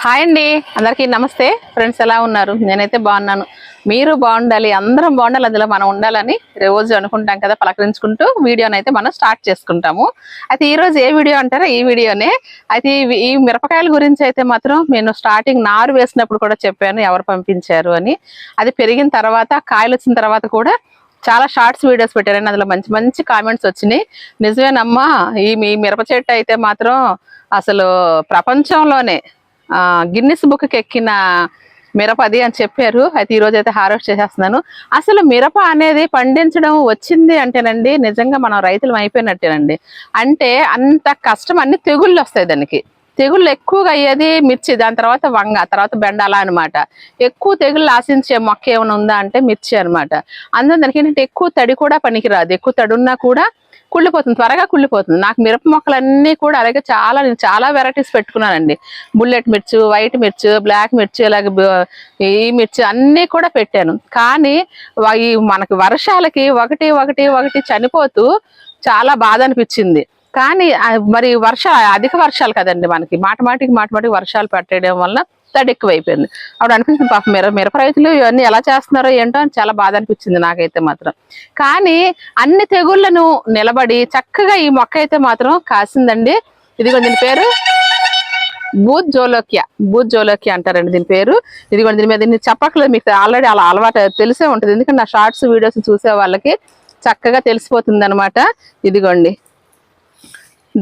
Hi అండి. అందరికీ నమస్తే. ఫ్రెండ్స్ ఎలా ఉన్నారు? నేనైతే బాగున్నాను. మీరు బాగుండాలి అందరం బాగుండాలి అందులో మనం ఉండాలని రోజు అనుకుంటాం కదా పలకరించుకుంటూ వీడియోని అయితే మనం స్టార్ట్ చేసుకుంటాము. అయితే ఈరోజు ఏ వీడియో అంటారో? ఈ వీడియోనే. అయితే ఈ- మిరపకాయల గురించి అయితే మాత్రం నేను స్టార్టింగ్ నారు వేసినప్పుడు కూడా చెప్పాను ఎవరు పంపించారు అని. అది పెరిగిన తర్వాత కాయలు వచ్చిన తర్వాత కూడా చాలా షార్ట్స్ వీడియోస్ పెట్టారని అందులో మంచి మంచి కామెంట్స్ వచ్చినాయి. నిజమేనమ్మా ఈ మీ మిరప చెట్టు అయితే మాత్రం అసలు ప్రపంచంలోనే. గిన్నిస్ బుక్కి ఎక్కిన మిరప అది అని చెప్పారు. అయితే ఈరోజు అయితే హార్వెస్ట్ చేసేస్తున్నాను. అసలు మిరప అనేది పండించడం వచ్చింది అంటేనండి నిజంగా మనం రైతులం అయిపోయినట్టేనండి. అంటే అంత కష్టం అన్ని తెగుళ్ళు వస్తాయి దానికి. తెగుళ్ళు ఎక్కువగా అయ్యేది మిర్చి దాని తర్వాత వంగ తర్వాత బెండాల అనమాట ఎక్కువ తెగుళ్ళు ఆశించే మొక్క ఏమైనా ఉందా అంటే మిర్చి అనమాట అందులో దానికి ఏంటంటే ఎక్కువ తడి కూడా పనికిరాదు. ఎక్కువ తడి ఉన్నా కూడా కుళ్ళిపోతుంది త్వరగా కుళ్ళిపోతుంది. నాకు మిరప మొక్కలన్నీ కూడా అలాగే చాలా నేను చాలా వెరైటీస్ పెట్టుకున్నానండి. బుల్లెట్ మిర్చి వైట్ మిర్చి బ్లాక్ మిర్చి అలాగే ఈ మిర్చి అన్నీ కూడా పెట్టాను. కానీ ఈ మనకి వర్షాలకి ఒకటి ఒకటి ఒకటి చనిపోతూ చాలా బాధ అనిపించింది. కానీ మరి వర్ష అధిక వర్షాలు కదండి మనకి. మాట మాటికి మాట మాటికి వర్షాలు పెట్టడం వల్ల తడి ఎక్కువైపోయింది. అప్పుడు అనిపించింది పాపం మిర మిరప రైతులు ఇవన్నీ ఎలా చేస్తున్నారో ఏంటో అని చాలా బాధ అనిపించింది నాకైతే మాత్రం. కానీ అన్ని తెగుళ్ళను నిలబడి చక్కగా ఈ మొక్క అయితే మాత్రం కాసిందండి. ఇదిగో దీని పేరు బూత్ జోలోకియా బూత్ జోలోకియా అంటారండి దీని పేరు. ఇదిగోండి దీని మీద దీన్ని చెప్పట్లేదు మీకు ఆల్రెడీ అలా అలవాటు తెలిసే ఉంటుంది. ఎందుకంటే నా షార్ట్స్ వీడియోస్ చూసే వాళ్ళకి చక్కగా తెలిసిపోతుంది అనమాట ఇదిగోండి.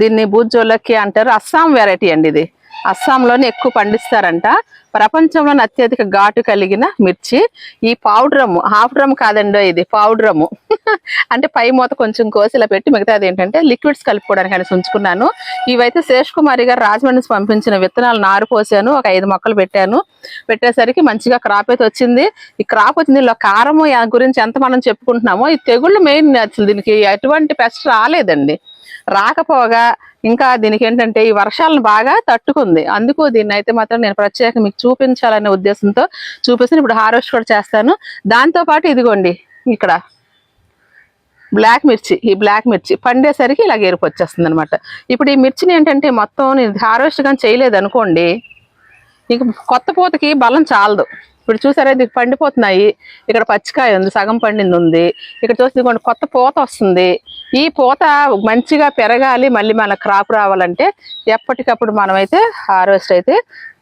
దీన్ని బూత్ అంటారు. అస్సాం వెరైటీ అండి ఇది. అస్సాంలోనే ఎక్కువ పండిస్తారంట. ప్రపంచంలోని అత్యధిక ఘాటు కలిగిన మిర్చి. ఈ పౌడ్రము హాఫ్ డ్రమ్ కాదండో ఇది పౌడ్రము అంటే పై మూత కొంచెం కోసిలా పెట్టి మిగతాది ఏంటంటే లిక్విడ్స్ కలుపుకోవడానికి అని ఉంచుకున్నాను. ఇవైతే శేష్ కుమారి గారు రాజమండ్రి నుంచి పంపించిన విత్తనాలు నారు పోసాను ఒక ఐదు మొక్కలు పెట్టాను. పెట్టేసరికి మంచిగా క్రాప్ అయితే వచ్చింది. ఈ క్రాప్ వచ్చింది ఇలా కారము గురించి ఎంత మనం చెప్పుకుంటున్నామో ఈ తెగుళ్ళు మెయిన్ అసలు దీనికి ఎటువంటి పెస్ట్ రాలేదండి. రాకపోగా ఇంకా దీనికి ఏంటంటే ఈ వర్షాలను బాగా తట్టుకుంది. అందుకు దీన్ని అయితే మాత్రం నేను ప్రత్యేక మీకు చూపించాలనే ఉద్దేశంతో చూపిస్తాను. ఇప్పుడు హార్వెస్ట్ కూడా చేస్తాను. దాంతో పాటు ఇదిగోండి ఇక్కడ బ్లాక్ మిర్చి ఈ బ్లాక్ మిర్చి పండేసరికి ఇలా ఎరుపు వచ్చేస్తుంది అనమాట ఇప్పుడు ఈ మిర్చిని ఏంటంటే మొత్తం నేను హార్వెస్ట్ కానీ చేయలేదు అనుకోండి ఇక కొత్త పూతకి బలం చాలదు. ఇప్పుడు చూసారా ఇది పండిపోతున్నాయి. ఇక్కడ పచ్చికాయ ఉంది సగం పండింది ఉంది. ఇక్కడ చూస్తే ఇదిగోండి కొత్త పూత వస్తుంది. ఈ పూత మంచిగా పెరగాలి మళ్ళీ మన క్రాప్ రావాలంటే ఎప్పటికప్పుడు మనమైతే హార్వెస్ట్ అయితే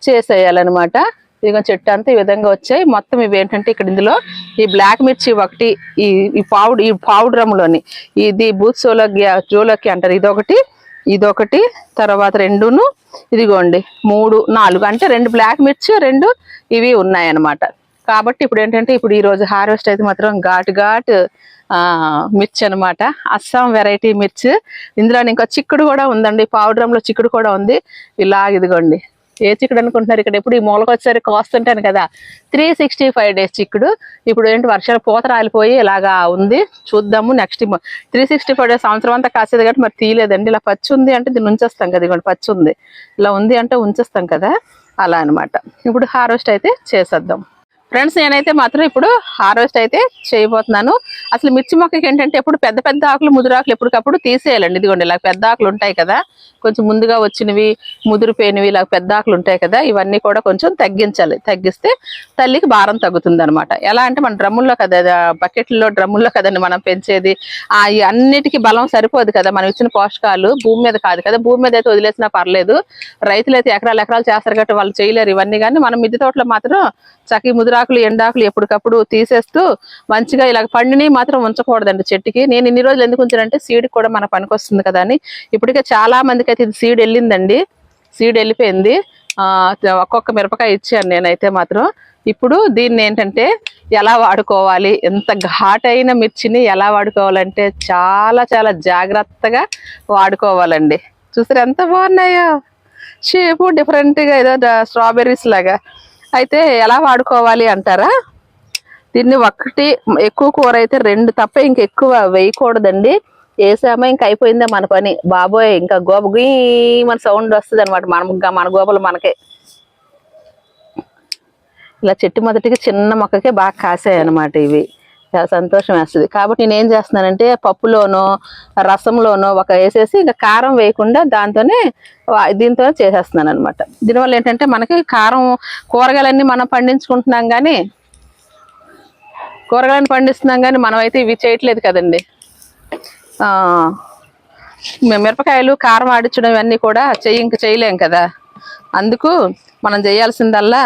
చేసేయాలన్నమాట. ఇదిగో చెట్టు అంతా ఈ విధంగా వచ్చాయి. మొత్తం ఇవి ఏంటంటే ఇక్కడ ఇందులో ఈ బ్లాక్ మిర్చి ఒకటి ఈ ఈ పౌడర్ ఈ పావుడ్రమ్లోని ఇది బూత్ సోలోకి జోలోకి అంటారు. ఇదొకటి ఇదొకటి తర్వాత రెండును ఇదిగోండి మూడు నాలుగు. అంటే రెండు బ్లాక్ మిర్చి రెండు ఇవి ఉన్నాయన్నమాట. కాబట్టి ఇప్పుడు ఏంటంటే ఇప్పుడు ఈ రోజు హార్వెస్ట్ అయితే మాత్రం ఘాటు ఘాటు మిర్చి అనమాట అస్సాం వెరైటీ మిర్చి. ఇందులో ఇంకా చిక్కుడు కూడా ఉందండి. పౌడరంలో చిక్కుడు కూడా ఉంది. ఇలా ఇదిగోండి. ఏ చిక్కుడు అనుకుంటున్నారు ఇక్కడ ఎప్పుడు ఈ మూలకు వచ్చేసరి కోస్తుంటాను కదా. త్రీ సిక్స్టీ ఫైవ్ డేస్ చిక్కుడు. ఇప్పుడు ఏంటి వర్షాలు పూత రాలిపోయి ఇలాగా ఉంది. చూద్దాము next three sixty five days సంవత్సరం అంతా కాసేది కాబట్టి మరి తీయలేదండి. ఇలా పచ్చి ఉంది అంటే దీన్ని ఉంచేస్తాం కదా. ఇదిగోండి పచ్చి ఉంది. ఇలా ఉంది అంటే ఉంచేస్తాం కదా. అలా అనమాట ఇప్పుడు హార్వెస్ట్ అయితే చేసేద్దాం. ఫ్రెండ్స్ నేనైతే మాత్రం ఇప్పుడు హార్వెస్ట్ అయితే చేయబోతున్నాను. అసలు మిర్చి మొక్కకి ఏంటంటే ఎప్పుడు పెద్ద పెద్ద ఆకులు ముదురాకులు ఎప్పటికప్పుడు తీసేయాలండి. ఇదిగోండి ఇలా పెద్ద ఆకులు ఉంటాయి కదా. కొంచెం ముందుగా వచ్చినవి ముదిరిపోయినవి ఇలా పెద్ద ఆకులు ఉంటాయి కదా. ఇవన్నీ కూడా కొంచెం తగ్గించాలి. తగ్గిస్తే తల్లికి భారం తగ్గుతుంది అనమాట ఎలా అంటే మన డ్రమ్ముల్లో కదా బకెట్లో డ్రమ్ముల్లో కదండి మనం పెంచేది. ఆ అన్నిటికీ బలం సరిపోదు కదా. మనం ఇచ్చిన పోషకాలు భూమి మీద కాదు కదా. భూమి మీద అయితే వదిలేసినా పర్లేదు. రైతులు అయితే ఎకరాలు ఎకరాలు చేస్తారు కాబట్టి వాళ్ళు చేయలేరు ఇవన్నీ. కానీ మనం మిద్దె తోటలో మాత్రం చకి ముదిరాకులు ఎండాకులు ఎప్పటికప్పుడు తీసేస్తూ మంచిగా ఇలా పండిని మాత్రం ఉంచకూడదండి చెట్టుకి. నేను ఇన్ని రోజులు ఎందుకు ఉంచానంటే సీడ్ కూడా మన పనికొస్తుంది కదా అని. ఇప్పటికే చాలా మందికి అయితే ఇది సీడ్ వెళ్ళిందండి. సీడ్ వెళ్ళిపోయింది. ఒక్కొక్క మిరపకాయ ఇచ్చాను నేనైతే మాత్రం. ఇప్పుడు దీన్ని ఏంటంటే ఎలా వాడుకోవాలి ఎంత ఘాటైన మిర్చిని ఎలా వాడుకోవాలంటే చాలా చాలా జాగ్రత్తగా వాడుకోవాలండి. చూసారు ఎంత బాగున్నాయో. షేపు డిఫరెంట్గా ఏదో స్ట్రాబెర్రీస్ లాగా. అయితే ఎలా వాడుకోవాలి అంటారా? దీన్ని ఒకటి ఎక్కువ కూర అయితే రెండు తప్ప ఇంక ఎక్కువ వేయకూడదండి. వేసామో ఇంకా అయిపోయిందే మన పని. బాబోయ్ ఇంకా గోబ మన సౌండ్ వస్తుంది అనమాట మన మన గోపలు మనకే. ఇలా చెట్టు మొదటికి చిన్న మొక్కకే బాగా కాసాయి అనమాట ఇవి. చాలా సంతోషం వేస్తుంది. కాబట్టి నేను ఏం చేస్తున్నానంటే పప్పులోనో రసంలోనో ఒక వేసేసి ఇంకా కారం వేయకుండా దాంతోనే వా- దీంతో చేసేస్తున్నాను అనమాట దీనివల్ల ఏంటంటే మనకి కారం కూరగాయలన్నీ మనం పండించుకుంటున్నాం కానీ కూరగాయలను పండిస్తున్నాం కానీ మనం అయితే ఇవి చేయట్లేదు కదండి. మిరపకాయలు కారం ఆడించడం ఇవన్నీ కూడా చెయ్యి ఇంక చేయలేం కదా. అందుకు మనం చేయాల్సిందల్లా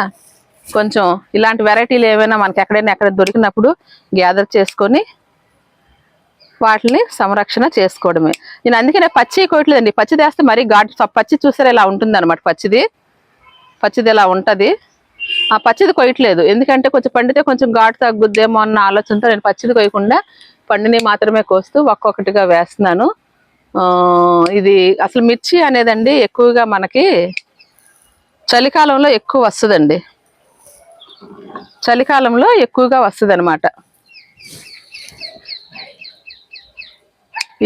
కొంచెం ఇలాంటి వెరైటీలు ఏమైనా మనకి ఎక్కడైనా ఎక్కడ దొరికినప్పుడు గ్యాదర్ చేసుకొని వాటిని సంరక్షణ చేసుకోవడమే. నేను అందుకనే పచ్చి కొట్టలేదండి. పచ్చి తెస్తే మరీ ఘాటు పచ్చి చూసారా ఇలా ఉంటుంది అనమాట పచ్చిది. పచ్చిది ఇలా ఉంటుంది. ఆ పచ్చిది కొయ్యట్లేదు. ఎందుకంటే కొంచెం పండితే కొంచెం ఘాటు తగ్గుద్దేమో అన్న ఆలోచనతో నేను పచ్చిది కొయ్యకుండా పండిని మాత్రమే కోస్తూ ఒక్కొక్కటిగా వేస్తున్నాను. ఇది అసలు మిర్చి అనేదండి ఎక్కువగా మనకి చలికాలంలో ఎక్కువ వస్తుందండి. చలికాలంలో ఎక్కువగా వస్తుంది అనమాట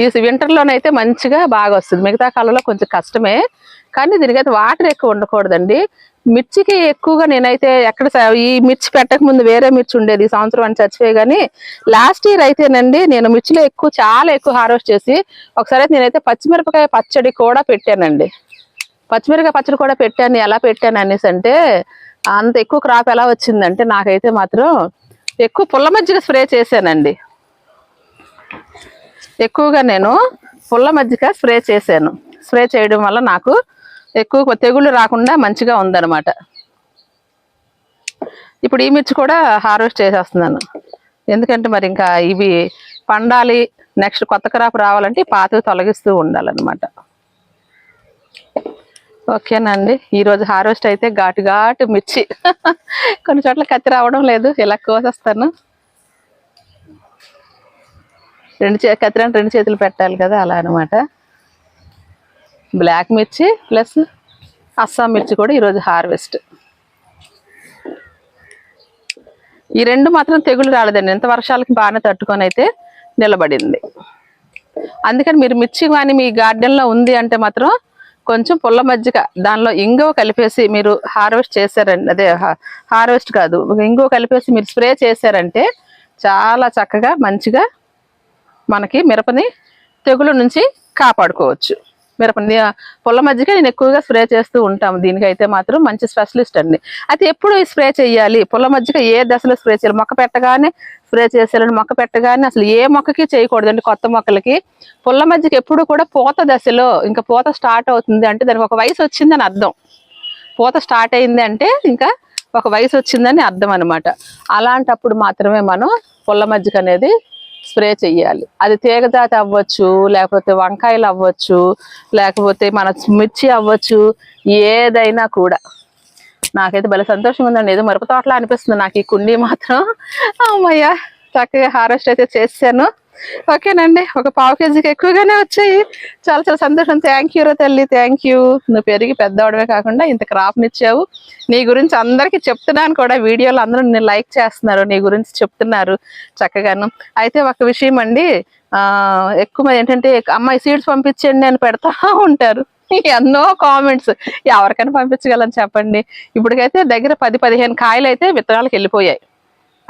ఈ వింటర్లోనైతే మంచిగా బాగా వస్తుంది. మిగతా కాలంలో కొంచెం కష్టమే. కానీ దీనికైతే వాటర్ ఎక్కువ ఉండకూడదండి. మిర్చికి ఎక్కువగా నేనైతే ఎక్కడ ఈ మిర్చి పెట్టక ముందు వేరే మిర్చి ఉండేది. ఈ సంవత్సరం అని చచ్చిపోయి కానీ లాస్ట్ ఇయర్ అయితేనండి నేను మిర్చిలో ఎక్కువ చాలా ఎక్కువ హార్వెస్ట్ చేసి ఒకసారి అయితే నేనైతే పచ్చిమిరపకాయ పచ్చడి కూడా పెట్టానండి. పచ్చిమిరపకాయ పచ్చడి కూడా పెట్టాను. ఎలా పెట్టాను అనేసి అంటే అంత ఎక్కువ క్రాప్ ఎలా వచ్చిందంటే నాకైతే మాత్రం ఎక్కువ పుల్ల మజ్జిగ స్ప్రే చేశానండి. ఎక్కువగా నేను పుల్ల మజ్జిగ స్ప్రే చేశాను. స్ప్రే చేయడం వల్ల నాకు ఎక్కువ తెగుళ్ళు రాకుండా మంచిగా ఉందన్నమాట. ఇప్పుడు ఈ మిర్చి కూడా హార్వెస్ట్ చేసేస్తున్నాను. ఎందుకంటే మరి ఇంకా ఇవి పండాలి నెక్స్ట్ కొత్త క్రాప్ రావాలంటే పాతవి తొలగిస్తూ ఉండాలన్నమాట. ఓకేనండి. ఈరోజు హార్వెస్ట్ అయితే ఘాటు ఘాటు మిర్చి. కొన్ని చోట్ల కత్తి రావడం లేదు. ఇలా కోసేస్తాను. రెండు చే కత్తిరాని రెండు చేతులు పెట్టాలి కదా అలా అనమాట బ్లాక్ మిర్చి ప్లస్ అస్సాం మిర్చి కూడా ఈరోజు హార్వెస్ట్. ఈ రెండు మాత్రం తెగులు రాలేదండి. ఎంత వర్షాలకి బాగానే తట్టుకొని అయితే నిలబడింది. అందుకని మీరు మిర్చి కానీ మీ గార్డెన్లో ఉంది అంటే మాత్రం కొంచెం పుల్ల మజ్జిగ దానిలో ఇంగువ కలిపేసి మీరు హార్వెస్ట్ చేశారండి అదే హార్వెస్ట్ కాదు ఇంగువ కలిపేసి మీరు స్ప్రే చేశారంటే చాలా చక్కగా మంచిగా మనకి మిరపని తెగుల నుంచి కాపాడుకోవచ్చు. మిరపని పుల్ల మజ్జిగ నేను ఎక్కువగా స్ప్రే చేస్తూ ఉంటాము. దీనికైతే మాత్రం మంచి స్పెషలిస్ట్ అండి. అయితే ఎప్పుడు స్ప్రే చేయాలి పుల్ల మజ్జిగ ఏ దశలో స్ప్రే చేయాలి? మొక్క పెట్టగానే స్ప్రే చేసేయాలని మొక్క పెట్టగానే అసలు ఏ మొక్కకి చేయకూడదండి కొత్త మొక్కలకి. పొల్ల మజ్జిగ ఎప్పుడు కూడా పూత దశలో ఇంకా పూత స్టార్ట్ అవుతుంది అంటే దానికి ఒక వయసు వచ్చిందని అర్థం. పూత స్టార్ట్ అయింది అంటే ఇంకా ఒక వయసు వచ్చిందని అర్థం అనమాట అలాంటప్పుడు మాత్రమే మనం పొల్ల మజ్జిగ అనేది స్ప్రే చేయాలి అది తీగజాతి అవ్వచ్చు లేకపోతే వంకాయలు అవ్వచ్చు లేకపోతే మన మిర్చి అవ్వచ్చు ఏదైనా కూడా. నాకైతే భలే సంతోషంగా ఉందండి. ఏదో మిరప తోటలా అనిపిస్తుంది నాకు ఈ కుండీ మాత్రం. అమ్మయ్య చక్కగా హార్వెస్ట్ అయితే చేశాను. ఓకేనండి. ఒక పావు కేజీకి ఎక్కువగానే వచ్చాయి. చాలా చాలా సంతోషం. థ్యాంక్ యూ రా తల్లి. థ్యాంక్ యూ నువ్వు పెరిగి పెద్దవడమే కాకుండా ఇంత క్రాప్నిచ్చావు నీ గురించి అందరికీ చెప్తున్నాను కూడా. వీడియోలో అందరూ నేను లైక్ చేస్తున్నారు. నీ గురించి చెప్తున్నారు చక్కగాను. అయితే ఒక విషయం అండి. ఆ ఎక్కువ మంది ఏంటంటే అమ్మాయి సీడ్స్ పంపించండి అని పెడతా ఉంటారు. ఎన్నో కామెంట్స్ ఎవరికైనా పంపించగలని చెప్పండి. ఇప్పటికైతే దగ్గర పది పదిహేను కాయలు అయితే విత్తనాలకు వెళ్ళిపోయాయి.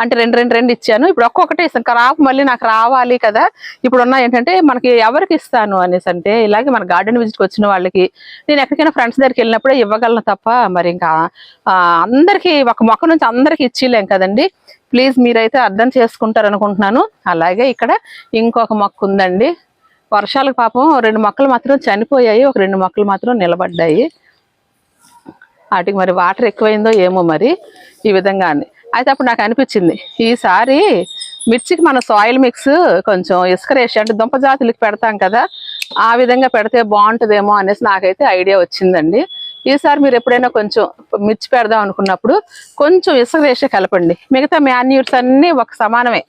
అంటే రెండు రెండు రెండు ఇచ్చాను. ఇప్పుడు ఒక్కొక్కటే ఇస్తాను. క్రాప్ మళ్ళీ నాకు రావాలి కదా. ఇప్పుడున్న ఏంటంటే మనకి ఎవరికి ఇస్తాను అనేసి అంటే ఇలాగే మన గార్డెన్ విజిట్కి వచ్చిన వాళ్ళకి. నేను ఎక్కడికైనా ఫ్రెండ్స్ దగ్గరికి వెళ్ళినప్పుడే ఇవ్వగలను తప్ప మరి ఇంకా అందరికీ ఒక మొక్క నుంచి అందరికి ఇచ్చిలేం కదండి. ప్లీజ్ మీరైతే అర్థం చేసుకుంటారు అనుకుంటున్నాను అలాగే ఇక్కడ ఇంకొక మొక్క ఉందండి. వర్షాలకు పాపం రెండు మొక్కలు మాత్రం చనిపోయాయి. ఒక రెండు మొక్కలు మాత్రం నిలబడ్డాయి. వాటికి మరి వాటర్ ఎక్కువైందో ఏమో మరి ఈ విధంగా అని అయితే అప్పుడు నాకు అనిపించింది ఈసారి మిర్చికి మన సాయిల్ మిక్స్ కొంచెం ఇసుక రేసి అంటే దుంప జాతులకి పెడతాం కదా ఆ విధంగా పెడితే బాగుంటుందేమో అనేసి నాకైతే ఐడియా వచ్చిందండి. ఈసారి మీరు ఎప్పుడైనా కొంచెం మిర్చి పెడదాం అనుకున్నప్పుడు కొంచెం ఇసుక రేసే కలపండి. మిగతా మాన్యూర్స్ అన్నీ ఒక సమానమే.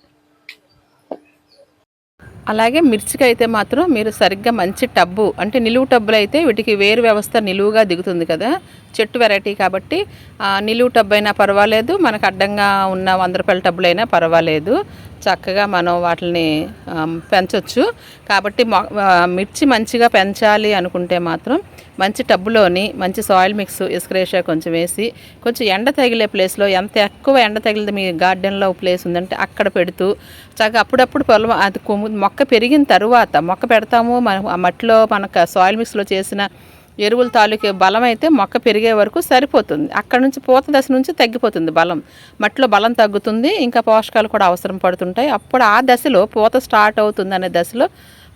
అలాగే మిర్చికి అయితే మాత్రం మీరు సరిగ్గా మంచి టబ్బు అంటే నిలువు టబ్బులు అయితే వీటికి వేరు వ్యవస్థ నిలువుగా దిగుతుంది కదా. చెట్టు వెరైటీ కాబట్టి నిలువు టబ్బు అయినా పర్వాలేదు మనకు అడ్డంగా ఉన్న వంద రూపాయల టబ్బులైనా పర్వాలేదు. చక్కగా మనం వాటిని పెంచవచ్చు పెంచొచ్చు. కాబట్టి మిర్చి మంచిగా పెంచాలి అనుకుంటే మాత్రం మంచి టబ్బులోని మంచి సాయిల్ మిక్స్ ఇసుకరేషా కొంచెం వేసి కొంచెం ఎండ తగిలే ప్లేస్లో ఎంత ఎక్కువ ఎండ తగిలింది మీ గార్డెన్లో ప్లేస్ ఉందంటే అక్కడ పెడుతూ చక్కగా అప్పుడప్పుడు పొలం అది మొక్క పెరిగిన తర్వాత మొక్క పెడతాము మనం ఆ మట్టిలో మనకు సాయిల్ మిక్స్లో చేసిన ఎరువుల తాలూకు బలం అయితే మొక్క పెరిగే వరకు సరిపోతుంది. అక్కడ నుంచి పూత దశ నుంచి తగ్గిపోతుంది బలం. మట్టిలో బలం తగ్గుతుంది ఇంకా పోషకాలు కూడా అవసరం పడుతుంటాయి. అప్పుడు ఆ దశలో పూత స్టార్ట్ అవుతుంది అనే దశలో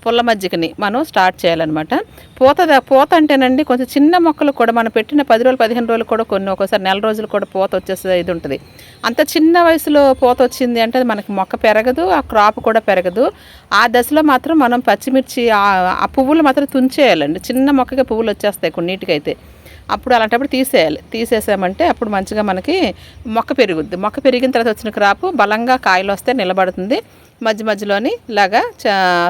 పుల్ల మజ్జిగని మనం స్టార్ట్ చేయాలన్నమాట. పూత పూత అంటేనండి కొంచెం చిన్న మొక్కలు కూడా మనం పెట్టిన పది రోజులు పదిహేను రోజులు కూడా కొన్ని ఒక్కోసారి నెల రోజులు కూడా పూత వచ్చేసే ఇది ఉంటుంది. అంత చిన్న వయసులో పూత వచ్చింది అంటే అది మనకి మొక్క పెరగదు ఆ క్రాప్ కూడా పెరగదు. ఆ దశలో మాత్రం మనం పచ్చిమిర్చి ఆ- పువ్వులు మాత్రం తుంచేయాలండి. చిన్న మొక్కకి పువ్వులు వచ్చేస్తాయి కొన్నిటికైతే అప్పుడు అలాంటప్పుడు తీసేయాలి. తీసేసామంటే అప్పుడు మంచిగా మనకి మొక్క పెరుగుద్ది. మొక్క పెరిగిన తర్వాత వచ్చిన క్రాపు బలంగా కాయలు వస్తే నిలబడుతుంది. మధ్య మధ్యలోని ఇలాగా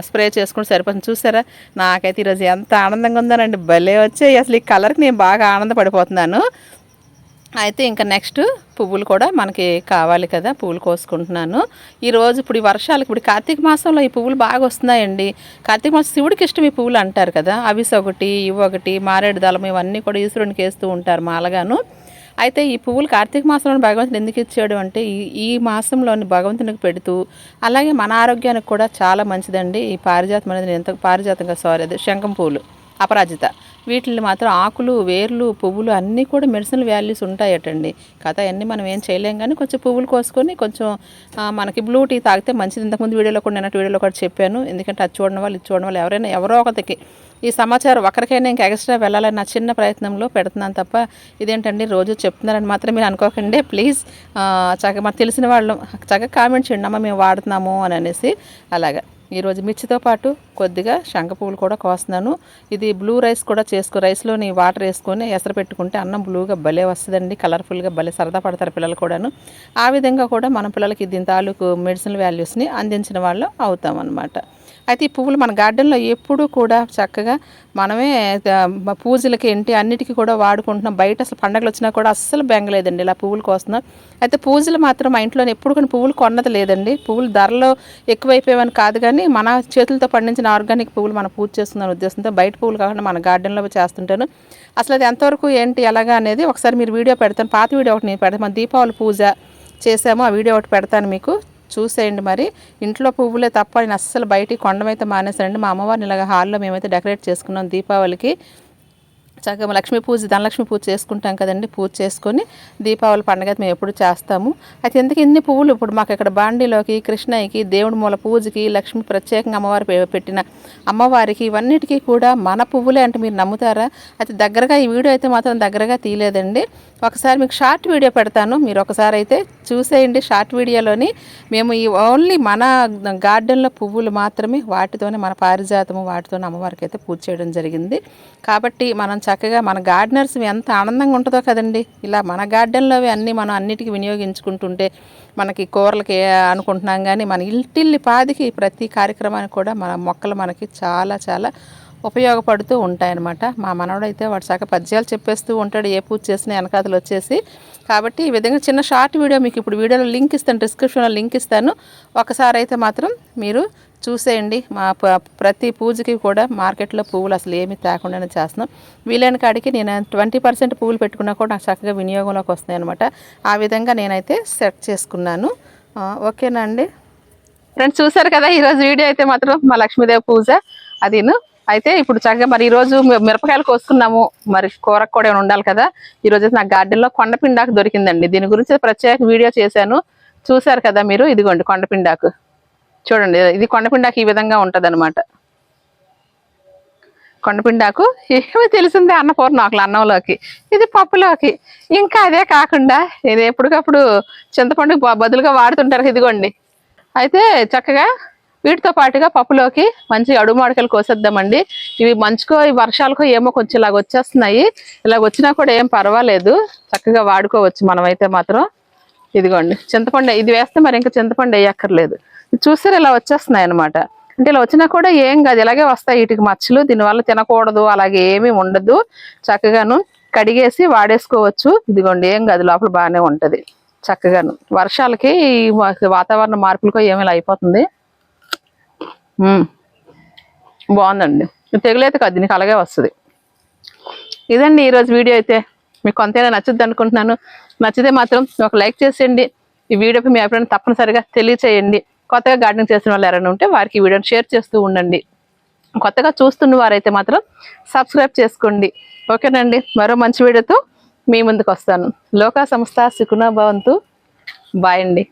స్ప్రే చేసుకుని సరిపోతుంది. చూసారా? నాకైతే ఈరోజు ఎంత ఆనందంగా ఉందానండి. భలే వచ్చాయి. అసలు ఈ కలర్కి నేను బాగా ఆనందపడిపోతున్నాను. అయితే ఇంకా నెక్స్ట్ పువ్వులు కూడా మనకి కావాలి కదా. పువ్వులు కోసుకుంటున్నాను. ఈరోజు ఇప్పుడు ఈ వర్షాలకు ఇప్పుడు కార్తీక మాసంలో ఈ పువ్వులు బాగా వస్తున్నాయండి. కార్తీక మాసం శివుడికి ఇష్టం ఈ పువ్వులు అంటారు కదా. అవిస ఒకటి ఇవి ఒకటి మారేడు దళం ఇవన్నీ కూడా ఈశ్వరునికి వేస్తూ ఉంటారు మాలగాను. అయితే ఈ పువ్వులు కార్తీక మాసంలో భగవంతుడు ఎందుకు ఇచ్చాడు అంటే ఈ ఈ మాసంలోని భగవంతునికి పెడుతూ అలాగే మన ఆరోగ్యానికి కూడా చాలా మంచిదండి ఈ పారిజాతం అనేది. ఎంత పారిజాతంగా సారీ అదే శంఖం పువ్వులు అపరాజిత. వీటిని మాత్రం ఆకులు వేర్లు పువ్వులు అన్నీ కూడా మెడిసినల్ వాల్యూస్ ఉంటాయటండి. కథ అవన్నీ మనం ఏం చేయలేం కానీ కొంచెం పువ్వులు కోసుకొని కొంచెం మనకి బ్లూ టీ తాగితే మంచిది. ఇంతకుముందు వీడియోలో కూడా నిన్నటి వీడియోలో కూడా చెప్పాను. ఎందుకంటే అది చూడడం వాళ్ళు ఇది చూడడం వాళ్ళు ఎవరైనా ఎవరో ఒకరికి. ఈ సమాచారం ఒకరికైనా ఇంకా ఎక్స్ట్రా వెళ్ళాలని నా చిన్న ప్రయత్నంలో పెడుతున్నాను తప్ప ఇదేంటండి? రోజు చెప్తున్నారని మాత్రం మీరు అనుకోకండి. ప్లీజ్ చక్కగా మాకు తెలిసిన వాళ్ళు చక్కగా కామెంట్ చేయండి. అమ్మ మేము వాడుతున్నాము అని అనేసి అలాగా. ఈరోజు మిర్చితో పాటు కొద్దిగా శంఖ పువ్వులు కూడా కోస్తున్నాను. ఇది బ్లూ రైస్ కూడా చేసుకో రైస్లోని వాటర్ వేసుకొని ఎసరు పెట్టుకుంటే అన్నం బ్లూగా భలే వస్తుందండి కలర్ఫుల్గా భలే సరదా పడతారు పిల్లలు కూడాను. ఆ విధంగా కూడా మన పిల్లలకి దీని తాలూకు మెడిసిన్ వాల్యూస్ని అందించిన వాళ్ళు అవుతాం అన్నమాట అయితే ఈ పువ్వులు మన గార్డెన్లో ఎప్పుడూ కూడా చక్కగా మనమే పూజలకి ఏంటి అన్నిటికీ కూడా వాడుకుంటున్నాం. బయట అసలు పండగలు వచ్చినా కూడా అస్సలు బెంగలేదండి ఇలా పువ్వులు కోస్తున్నాం అయితే పూజలు మాత్రం మా ఇంట్లో ఎప్పుడు కొన్ని పువ్వులు కొన్నది లేదండి. పువ్వులు ధరలో ఎక్కువైపోయేవని కాదు కానీ మన చేతులతో పండించిన ఆర్గానిక్ పువ్వులు మనం పూజ చేస్తున్న ఉద్దేశంతో బయట పువ్వులు కాకుండా మన గార్డెన్లో చేస్తుంటాను. అసలు అది ఎంతవరకు ఏంటి ఎలాగా అనేది ఒకసారి మీరు వీడియో పెడతాను. పాత వీడియో ఒకటి నేను పెడతాను మన దీపావళి పూజ చేసాము ఆ వీడియో ఒకటి పెడతాను మీకు. చూసేయండి మరి. ఇంట్లో పువ్వులే తప్ప నేను అస్సలు బయటికి కొండమైతే మానేసానండి మా అమ్మవారిని ఇలాగ హాల్లో మేమైతే డెకరేట్ చేసుకున్నాం దీపావళికి. చక్కగా లక్ష్మీ పూజ ధనలక్ష్మి పూజ చేసుకుంటాం కదండి. పూజ చేసుకొని దీపావళి పండుగ మేము ఎప్పుడు చేస్తాము. అయితే ఎందుకు ఇన్ని పువ్వులు ఇప్పుడు మాకు ఇక్కడ బాండీలోకి కృష్ణయ్యకి దేవుడి మూల పూజకి లక్ష్మి ప్రత్యేకంగా అమ్మవారి పెట్టిన అమ్మవారికి ఇవన్నిటికీ కూడా మన పువ్వులే అంటే మీరు నమ్ముతారా? అయితే దగ్గరగా ఈ వీడియో అయితే మాత్రం దగ్గరగా తీయలేదండి. ఒకసారి మీకు షార్ట్ వీడియో పెడతాను. మీరు ఒకసారి అయితే చూసేయండి షార్ట్ వీడియోలోని. మేము ఈ ఓన్లీ మన గార్డెన్లో పువ్వులు మాత్రమే వాటితోనే మన పారిజాతము వాటితోనే అమ్మవారికి అయితే పూజ చేయడం జరిగింది. కాబట్టి మనం చక్కగా మన గార్డెనర్స్ ఎంత ఆనందంగా ఉంటుందో కదండి. ఇలా మన గార్డెన్లోవి అన్నీ మనం అన్నిటికీ వినియోగించుకుంటుంటే మనకి కూరలకి అనుకుంటున్నాం కానీ మన ఇంటిల్లి పాదికి ప్రతి కార్యక్రమానికి కూడా మన మొక్కలు మనకి చాలా చాలా ఉపయోగపడుతూ ఉంటాయన్నమాట. మా మనవడైతే వాడు శాఖ పద్యాలు చెప్పేస్తూ ఉంటాడు ఏ పూజ చేసినా వెనకాతలు వచ్చేసి. కాబట్టి ఈ విధంగా చిన్న షార్ట్ వీడియో మీకు ఇప్పుడు వీడియోలో లింక్ ఇస్తాను డిస్క్రిప్షన్లో లింక్ ఇస్తాను. ఒకసారి అయితే మాత్రం మీరు చూసేయండి. మా ప- ప్రతి పూజకి కూడా మార్కెట్లో పువ్వులు అసలు ఏమీ తేకుండానే చేస్తున్నాం. వీలైన కాడికి నేను ట్వంటీ పర్సెంట్ పువ్వులు పెట్టుకున్నా కూడా నాకు చక్కగా వినియోగంలోకి వస్తాయి అనమాట ఆ విధంగా నేనైతే సెట్ చేసుకున్నాను. ఓకేనా అండి? ఫ్రెండ్స్ చూసారు కదా ఈరోజు వీడియో అయితే మాత్రం మా లక్ష్మీదేవి పూజ. అదిను. అయితే ఇప్పుడు చక్కగా మరి ఈరోజు మిరపకాయలు కోసుకున్నాము. మరి కూరకు కూడా ఏమైనా ఉండాలి కదా? ఈరోజు నా అయితే నాకు garden లో కొండపిండాకు దొరికిందండి. దీని గురించి ప్రత్యేక వీడియో చేశాను. చూసారు కదా మీరు? ఇదిగోండి కొండపిండాకు చూడండి ఇది కొండపిండాకు ఈ విధంగా ఉంటది కొండపిండాకు ఏమి తెలిసిందే అన్నపూర్ణ ఆకులు అన్నంలోకి. ఇది పప్పులోకి. ఇంకా అదే కాకుండా ఇది ఎప్పటికప్పుడు చింతపండు బదులుగా వాడుతుంటారు ఇదిగోండి. అయితే చక్కగా వీటితో పాటుగా పప్పులోకి మంచి అడుమాడకలు కోసేద్దామండి. ఇవి మంచుకో ఈ వర్షాలకో ఏమో కొంచెం ఇలాగ వచ్చేస్తున్నాయి. ఇలాగ వచ్చినా కూడా ఏం పర్వాలేదు. చక్కగా వాడుకోవచ్చు మనమైతే మాత్రం. ఇదిగోండి చింతపండు ఇది వేస్తే మరి ఇంకా చింతపండు వేయక్కర్లేదు. చూసారు ఇలా వచ్చేస్తున్నాయి అనమాట అంటే ఇలా వచ్చినా కూడా ఏం కాదు ఇలాగే వస్తాయి వీటికి మచ్చలు. దీనివల్ల తినకూడదు అలాగే ఏమీ ఉండదు. చక్కగాను కడిగేసి వాడేసుకోవచ్చు. ఇదిగోండి ఏం కాదు లోపల బాగానే ఉంటుంది. చక్కగాను వర్షాలకి ఈ వాతావరణ మార్పులకో ఏమీ అయిపోతుంది. బాగుందండి. తెగులైతే కాదు దీనికి అలాగే వస్తుంది. ఇదండి ఈరోజు వీడియో అయితే. మీకు కొంతైనా నచ్చుద్ది అనుకుంటున్నాను. నచ్చితే మాత్రం ఒక లైక్ చేసేయండి. ఈ వీడియోకి మీ అభిప్రాయం తప్పనిసరిగా తెలియచేయండి. కొత్తగా గార్డెనింగ్ చేసిన వాళ్ళు ఎవరైనా ఉంటే వారికి ఈ వీడియోని షేర్ చేస్తూ ఉండండి. కొత్తగా చూస్తున్న వారైతే మాత్రం సబ్స్క్రైబ్ చేసుకోండి. ఓకేనండి. మరో మంచి వీడియోతో మీ ముందుకు వస్తాను. లోకా సంస్థ సుకునా భవంతు. బాయ్ అండి.